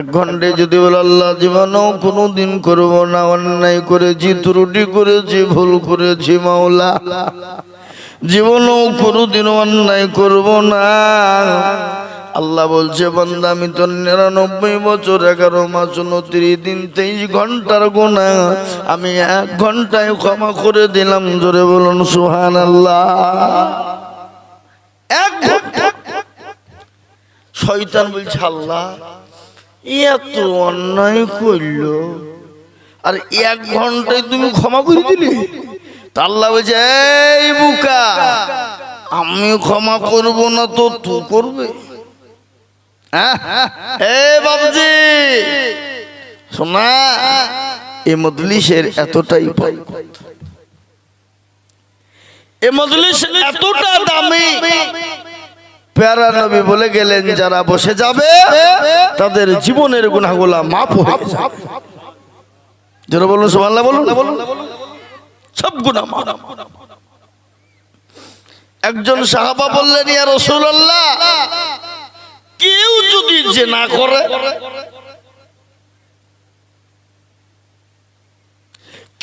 এক ঘন্টায় যদি বলে, আল্লাহ, জীবনও কোনো দিন করব না, অন্যায় করেছি, ত্রুটি করেছি, ভুল করেছি, মাওলা। জীবনও কোনোদিন অন্যায় করব না। আল্লাহ বলছে, বান্দা, আমি তো নিরানব্বই বছর, এগারো মাস, উনত্রিশ দিন, তেইশ ঘণ্টার গোনা আমি এক ঘন্টায় ক্ষমা করে দিলাম। জোরে বলুন সুহান আল্লাহ শয়তান বলছে, আল্লাহ এত অন্যায় করল আর এক ঘন্টায় তুমি ক্ষমা করে দিলে তা আল্লাহ বলছে, এই বুকা আমি ক্ষমা করব না তো তু করবে হ্যাঁ? এ বাবজি শোনা, এ এতটাই। এ মজলিস এতটা দামি প্যারা নবী বলে গেলেন, যারা বসে যাবে, তাদের জীবনের গুণাগুলা মাফ হয়ে যাবে। যারা বলুন, সুবহানাল্লাহ বলুন। সব গুণা মাফ। একজন সাহাবা বললেন, ইয়া রাসূলুল্লাহ, কেউ যদি জেনা করে,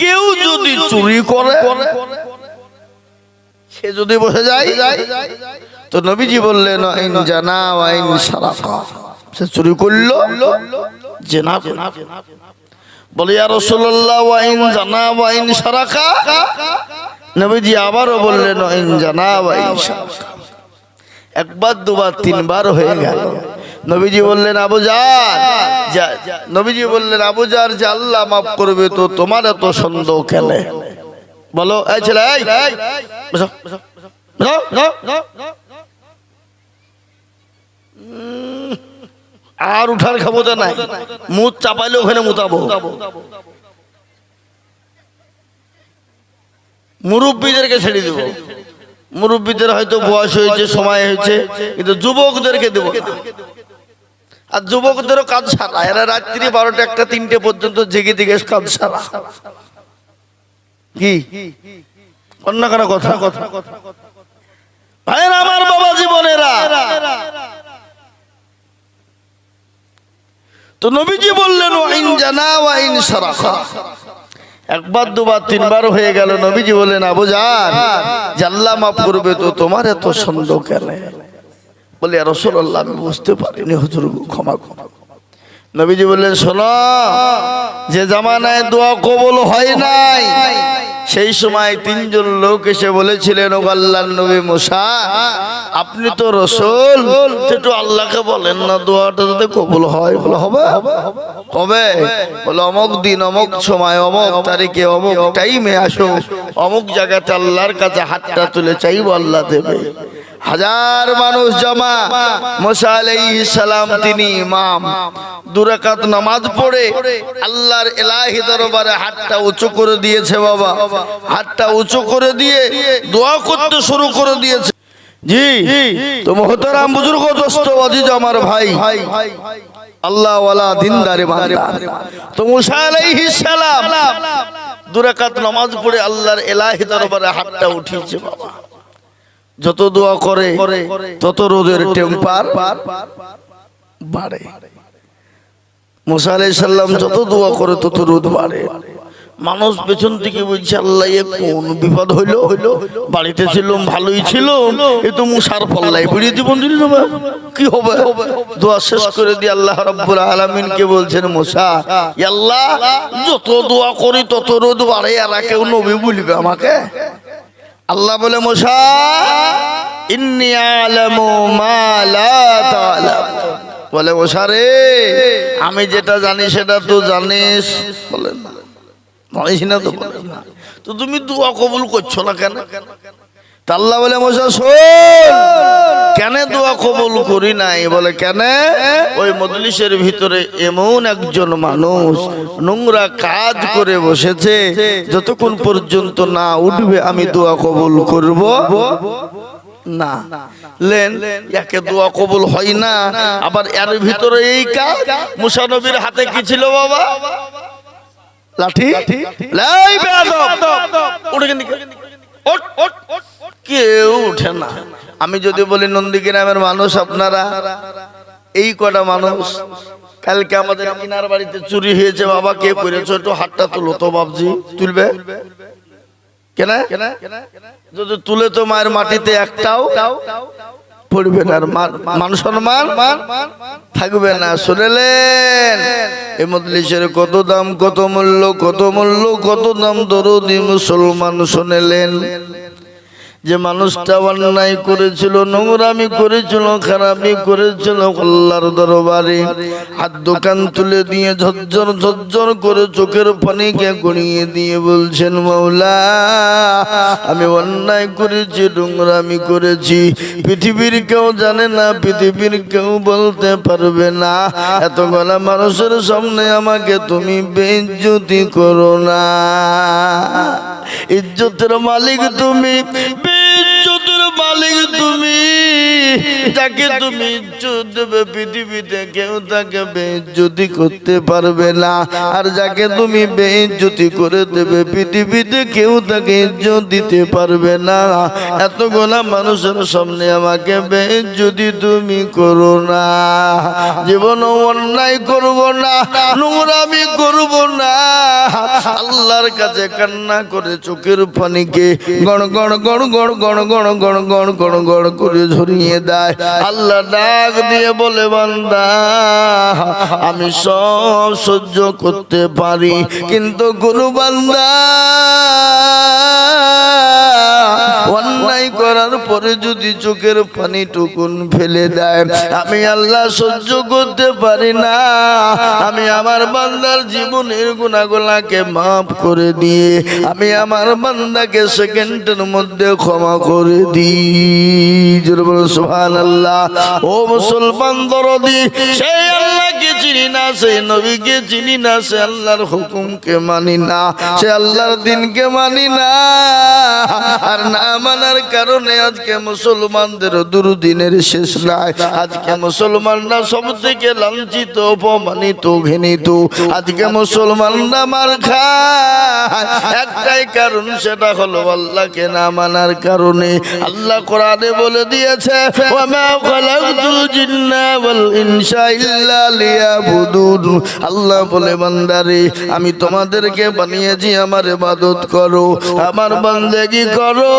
কেউ যদি চুরি করে সে যদি বসে যায় তো নবীজি বললেন আইন জানা আইন সারাকা সে চুরি করল জেনা। বলে ইয়া রাসূলুল্লাহ ওয়াইন জানা ওয়াইন সারাকা নবীজি আবারও বললেন ওয়াইন জানা আইন সারাকা একবার দুবার তিনবার হয়ে গেল। নবীজি বললেন আবু জার নবীজি বললেন আবু জার যে আল্লাহ মাফ করবে তো তোমার এত সন্দেহ খেলে বলো এই ছেলে এই। বসো, বসো, বসো, বসো। আর উঠার ক্ষমতা নাই। মুখ চাপাইলে ওখানে মুতাবো। মুরব্বীদেরকে ছেড়ে দেবো। মুরব্বীদের হয়তো বয়স হয়েছে সময় হয়েছে কিন্তু যুবকদেরকে দেবো আর যুবকদেরও কাজ সারা। এরা রাত্রি বারোটা একটা তিনটে পর্যন্ত জেগে জেগে কাজ সারা। কি? অন্য কথা কথা? ভাইয়ের আমার বাবা জীবনেরা। তো নবীজি বললেন, ওয়াইন জানা, ওয়াইন সারাখা। একবার, দুবার, তিনবার হয়ে গেল, নবীজি বললেন, আবু জান জাল্লা মাফ করবে তো তোমার এত সন্দেহ কেন? বলে রসুল্লাহ আমি বুঝতে পারিনি, হুজুর, ক্ষমা ক্ষমা নবীজি বললেন, শোনো, যে জামানায় দোয়া কবল হয় নাই, সেই সময় তিনজন লোক এসে বলেছিলেন, ও আল্লাহর নবী মুসা, আপনি তো রসুল, একটু আল্লাহকে বলেন না, দোয়াটা যাতে কবুল হয়। বলে, হবে কবে বলে, অমুক দিন, অমুক সময়, অমুক তারিখে, অমুক টাইমে আসো, অমুক জায়গাতে আল্লাহর কাছে হাতটা তুলে চাইব, আল্লাহ দেবে। হাজার মানুষ জমা। মোসা সালাম তিনি ইমাম। দুরাকাত নামাজ পড়ে আল্লাহর এলাহি দরবারে হাতটা উঁচু করে দিয়েছে বাবা। হাতটা উঁচু করে দিয়ে দোয়া করতে শুরু করে দিয়েছে। জি। তো মোহতারাম বুজুর্গ দোস্ত আজিজ আমার ভাই। আল্লাহ ওয়ালা দিনদারে তো মুসা আলাইহিস সালাম দুরাকাত নামাজ পড়ে আল্লাহর এলাহি দরবারে হাতটা উঠিয়েছে বাবা। যত দোয়া করে তত রোদের টেম্পার বাড়ে। মুসা আলাইহিস সালাম যত দোয়া করে তত রোদ বাড়ে। মানুষ পেছন থেকে বলছে আল্লাহ কোন বিপদ হইল? বাড়িতে ছিলাম ভালোই ছিল এ তো মুসার পাল্লাই বেরিয়ে জীবন দিল কি হবে? দোয়া শেষ করে দিয়ে আল্লাহ রাব্বুল আলামিন কে বলছেন মুসা আল্লাহ যত দোয়া করি তত রোদ বাড়ে আর কেউ নবী বলবে আমাকে? আল্লাহ বলে, মোসা, ইন্নি বলে, মোসা রে, আমি যেটা জানি সেটা তো জানিস। বলে, না তো। তো তুমি দোয়া কবুল করছ না কেন? তা আল্লাহ বলে, মশা, শোন, কেন দোয়া কবুল করি নাই? বলে, কেন? ওই মজলিসের ভিতরে এমন একজন মানুষ নোংরা কাজ করে বসেছে, যতক্ষণ পর্যন্ত না উঠবে আমি দোয়া কবুল করব। না, লেন, একে দোয়া কবুল হয় না। আবার এর ভিতরে এই কাজ মুসা নবীর হাতে কি ছিল বাবা? লাঠি? লাই বেয়াদব উঠে কেন ওঠ ওঠ। কেউ উঠে না। আমি যদি বলি, নন্দীগ্রামের মানুষ আপনারা, এই কটা মানুষ, কালকে আমাদের ইনার বাড়িতে চুরি হয়েছে, বাবা, কে করেছ? একটু হাতটা তুলো তো বাবজি তুলবে? কেন? যদি তুলে তো মায়ের মাটিতে একটাও পড়বে না মান সম্মান থাকবে না। শুনেলেন? মজলিসের কত দাম, কত মূল্য কত মূল্য, কত দাম, দরদি মুসলমান শুনেলেন। যে মানুষটা অন্যায় করেছিল, নোংরামি করেছিল খারাপি করেছিল আল্লাহর দরবারে। হাত দোকান তুলে দিয়ে ঝরঝর ঝরঝর করে চোখের পানিকে গড়িয়ে দিয়ে বলছেন, মৌলা, আমি অন্যায় করেছি, নোংরামি করেছি। পৃথিবীর কেউ জানে না, পৃথিবীর কেউ বলতে পারবে না। এত গলা মানুষের সামনে আমাকে তুমি বেজ্জতি করো না। ইজ্জতের মালিক তুমি মালিক তুমি যাকে তুমি ইজ্জত দেবে পৃথিবীতে কেউ তাকে বেজ্জতি করতে পারবে না। আর যাকে তুমি বেজ্জতি করে দেবে পৃথিবীতে কেউ তাকে ইজ্জত দিতে পারবে না। এত গোলা মানুষের সামনে আমাকে বেজ্জতি তুমি করো না। জীবন অন্যায় করব না নোংরামি করব না। আল্লাহর কাছে কান্না করে চোখের পানিকে গড় গড় গড় গড় গড় গড় গড় গড় গড় গড় গড় করে ঝরিয়ে দেয়। আল্লাহ ডাক দিয়ে বলে, বান্দা, আমি সব সহ্য করতে পারি, কিন্তু গুরু বান্দা অন্যায় করার পরে যদি চোখের পানি টুকুন ফেলে দেয়, আমি আল্লাহ সহ্য করতে পারি না। আমি আমার বান্দার জীবনের গুণাগুলাকে মাফ করে দিয়ে, আমি আমার বান্দাকে সেকেন্ডের মধ্যে ক্ষমা করে দিই। সুহান আল্লাহ ও মুসলমান দরদি, সেই আল্লাহকে চিনি না সেই নবীকে চিনি না, সে আল্লাহর হুকুমকে মানি না, সে আল্লাহর দিনকে মানি না। আর না মানার কারণে আজকে মুসলমানদের দুর্দিনের শেষ নাই। আজকে মুসলমানরা সব থেকে লাঞ্ছিত, অপমানিত, ঘৃণিত। আজকে মুসলমানরা মার খায়। একটাই কারণ, সেটা হলো আল্লাহকে না মানার কারণে। আল্লাহ কোরআনে বলে দিয়েছে ওয়ামা খালাকতুল জিন্না ওয়াল ইনসা ইল্লা আল্লাহ বলে, বান্দারে, আমি তোমাদেরকে বানিয়েছি, আমার ইবাদত করো, আমার বান্দেগি করো।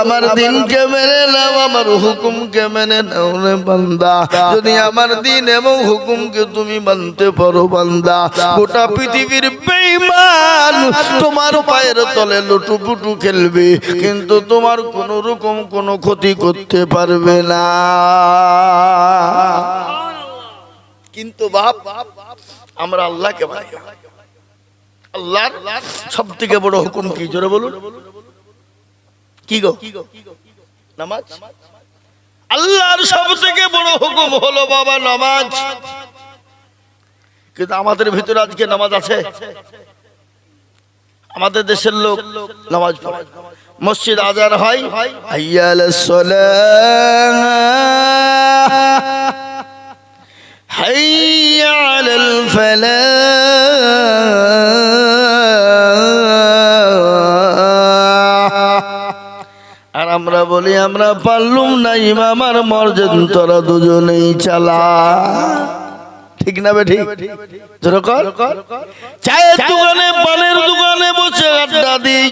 আমার দিনকে মেনে নাও, আমার হুকুমকে মেনে নাও রে বান্দা। যদি আমার দিন এবং হুকুমকে তুমি মানতে পারো বান্দা, গোটা পৃথিবীর বেঈমান তোমার পায়ের তলে লুটুপুটু খেলবে, কিন্তু তোমার কোনো রকম কোনো ক্ষতি করতে পারবে না। কিন্তু বাপ, আমরা আল্লাহকে না। আল্লাহর সব থেকে বড় হুকুম কি? জোরে বলুন। কি গো? নামাজ? আল্লাহর সব থেকে বড় হুকুম হলো বাবা, নামাজ। কিন্তু আমাদের ভিতরে আজকে নামাজ আছে। আমাদের দেশের লোক নামাজ পড়ে। মসজিদ আজার হয়। হাইয়াল حي على الفلاح আর আমরা বলি আমরা পারলুম না ইমামার মর্যাদ তোরা দুজনেই চালা ঠিক না বে ঠিক জোরে কর চায়ের দোকানে পানের দোকানে বসে আড্ডা দিই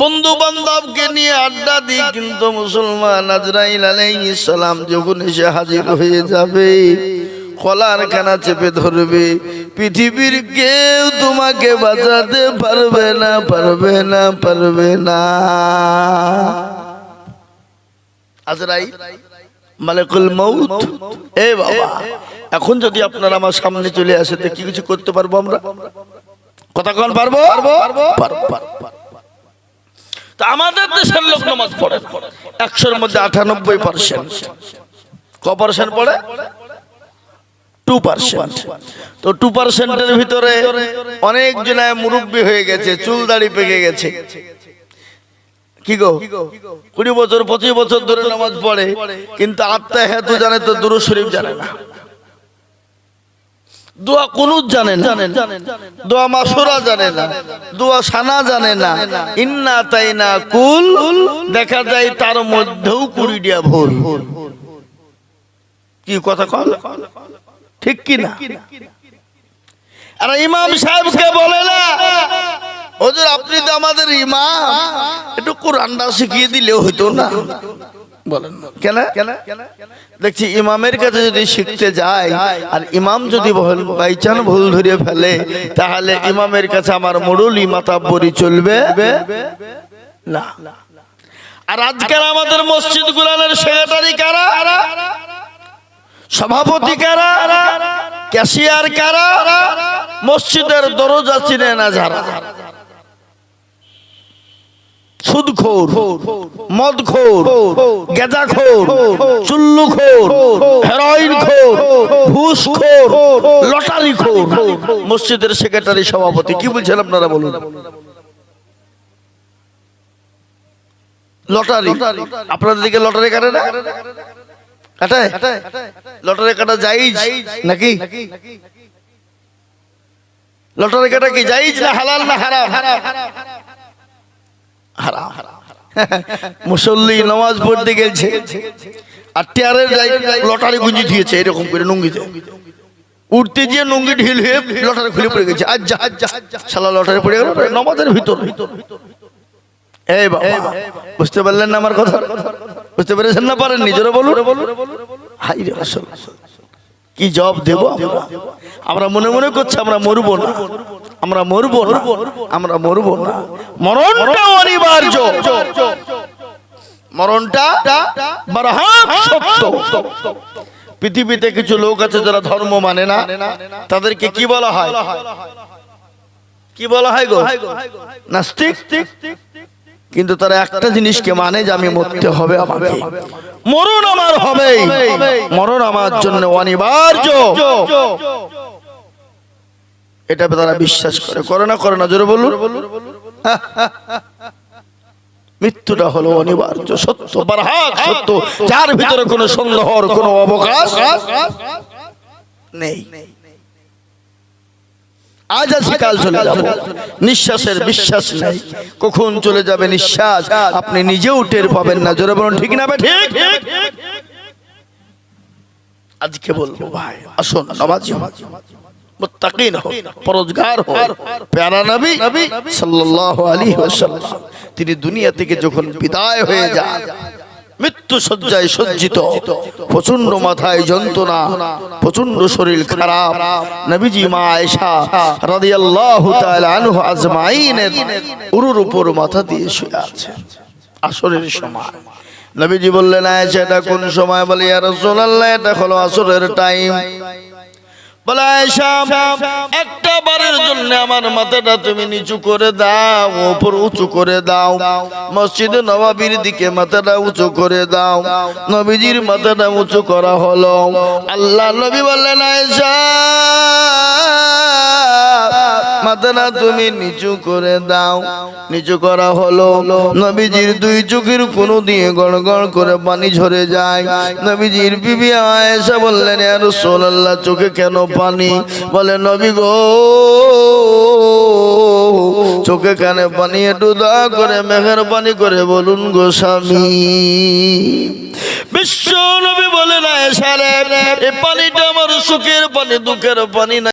বন্ধু বান্ধবকে নিয়ে আড্ডা দিই, কিন্তু মুসলমান আজরাইল আলাইহিস সালাম যখন এসে হাজির হয়ে যাবে কলার খানা চেপে ধরবে, পৃথিবীর কেউ তোমাকে বাঁচাতে পারবে না পারবে না পারবে না। আজরাইল, মালিকুল মউত, এ বাবা, এখন যদি আপনারা আমার সামনে চলে আসে, তো কি কিছু করতে পারব আমরা? কতক্ষণ পারব? পারব পারব। তা আমাদের দেশের লোক নামাজ পড়ে একশোর মধ্যে আটানব্বই পার্সেন্ট ক পার্সেন্ট পড়ে? টু পার্সেন্ট তো টু পার্সেন্টের ভিতরে অনেক জনায় মুরব্বী হয়ে গেছে, চুল দাড়ি পেকে গেছে। কি গো? কুড়ি বছর, পঁচিশ বছর ধরে নামাজ পড়ে, কিন্তু আত্মা হেতু জানে তো দুরু শরীফ জানে না। দোয়া কুনুত জানে না। দোয়া মাসুরা জানে না। দোয়া সানা জানে না। ইন্না তাই না কুল, দেখা যায় তার মধ্যেও কুড়িটিয়া ভুল। কি কথা কন ঠিক কি না? আর ইমাম সাহেবকে বলে না। ওদের আপনি তো আমাদের ইমাম। একটু কোরআনটা শিখিয়ে দিলেও হইতো না। বলেন। দেখছি, ইমামের কাছে যদি শিখতে যায় আর ইমাম যদি বাইচান ভুল ধরে ফেলে, তাহলে ইমামের কাছে আমার মুরুলি মাতাব্বরি চলবে? না। আর আজকাল আমাদের মসজিদ গুলানের সেক্রেটারি কারা? সভাপতি কারা? ক্যাশিয়ার কারা? মসজিদের দরজা চিনে না যারা। সুদখোর, মদখোর, গেজাখোর, চুল্লুখোর, হেরোইনখোর, ঘুষখোর, লটারিখোর। মসজিদের সেক্রেটারি, সভাপতি, কি বলছেন আপনারা বলুন? লটারি। আপনাদের দিকে লটারি কাটে না? কাটে? লটারি কাটা যাই নাকি? লটারি কাটা কি যাই না হালাল না হারাম হারাম? মুসল্লি নামাজ পড়তে গেছে আর টিয়ারের লটারি গুঁজি দিয়েছে, এরকম করে নুঙ্গিতে উঠতে গিয়ে নুঙ্গি ঢিল হয়ে লটারি খুলে পড়ে গেছে। আর যা শালা লটারি পড়ে গেল নামাজের ভিতর। এই বুঝতে পারলেন না আমার কথা? বুঝতে পেরেছেন না পারেন নিজেরও বলুন। হাই রে আসল কি জব দেব? আমরা মনে মনে করছি আমরা মরবো না। আমরা মরবো না। আমরা মরবো না। মরণটা অনিবার্য। মরণটা সত্য। পৃথিবীতে কিছু লোক আছে যারা ধর্ম মানে না। তাদেরকে কি বলা হয়? কি বলা হয় গো? নাস্তিক? কিন্তু তারা একটা জিনিসকে মানে যে আমি মরতে হবে আমাকে। মরণ আমার হবে মরণ আমার জন্য অনিবার্য। এটা তারা বিশ্বাস করে। করে না করে না, জোরে বলুন। মৃত্যুটা হলো অনিবার্য, সত্য সত্য। যার ভিতরে কোনো সন্দেহর কোনো অবকাশ নেই। আজ আছি কাল চলে যাব। নিঃশ্বাসের বিশ্বাস নেই। কখন চলে যাবে নিঃশ্বাস? আপনি নিজেও টের পাবেন না। জোরে বলুন ঠিক না ঠিক? আজকে বলব ভাই আসুন নামাজি মুত্তাকিন হন, পরোজগার হন। প্যারা নবী সাল্লাল্লাহু আলাইহি ওয়াসাল্লাম তিনি দুনিয়া থেকে যখন বিদায় হয়ে যান মৃত্যু সজ্জায় সজ্জিত প্রচণ্ড মাথায় যন্ত্রণা প্রচণ্ড শরীর খারাপ। নবীজি মা আয়েশা রাদিয়াল্লাহু তাআলা আনহু আজমাইনের উরুর উপর মাথা দিয়ে শুয়ে আছে। আসরের সময়। নবীজি বললেন, আয়েশা, এটা কোন সময়? বলে, ইয়া রাসূলুল্লাহ, এটা হলো আসরের টাইম বলে একটা বারের জন্য আমার মাথাটা তুমি নিচু করে দাও, উপর উঁচু করে দাও। মসজিদ নবাবির দিকে মাথাটা উঁচু করে দাও। নবীজির মাথাটা উঁচু করা হলো। আল্লাহ নবী বললেন আয়েশা মাথাটা তুমি নিচু করে দাও। নিচু করা হলো। নবীজির দুই চোখের কোনো দিয়ে গড় গড় করে পানি ঝরে যায়। নবীজির বিবি আয়েশা বললেন আর সোনাল্লাহ চোখে কেন পানি? বলে, নবী গো, চোখে কানে পানি? একটু দা করে মেঘের পানি করে বলুন গো স্বামী। বিশ্ব নবী বলে না এ পানিটা আমার সুখের পানি, দুঃখের পানি না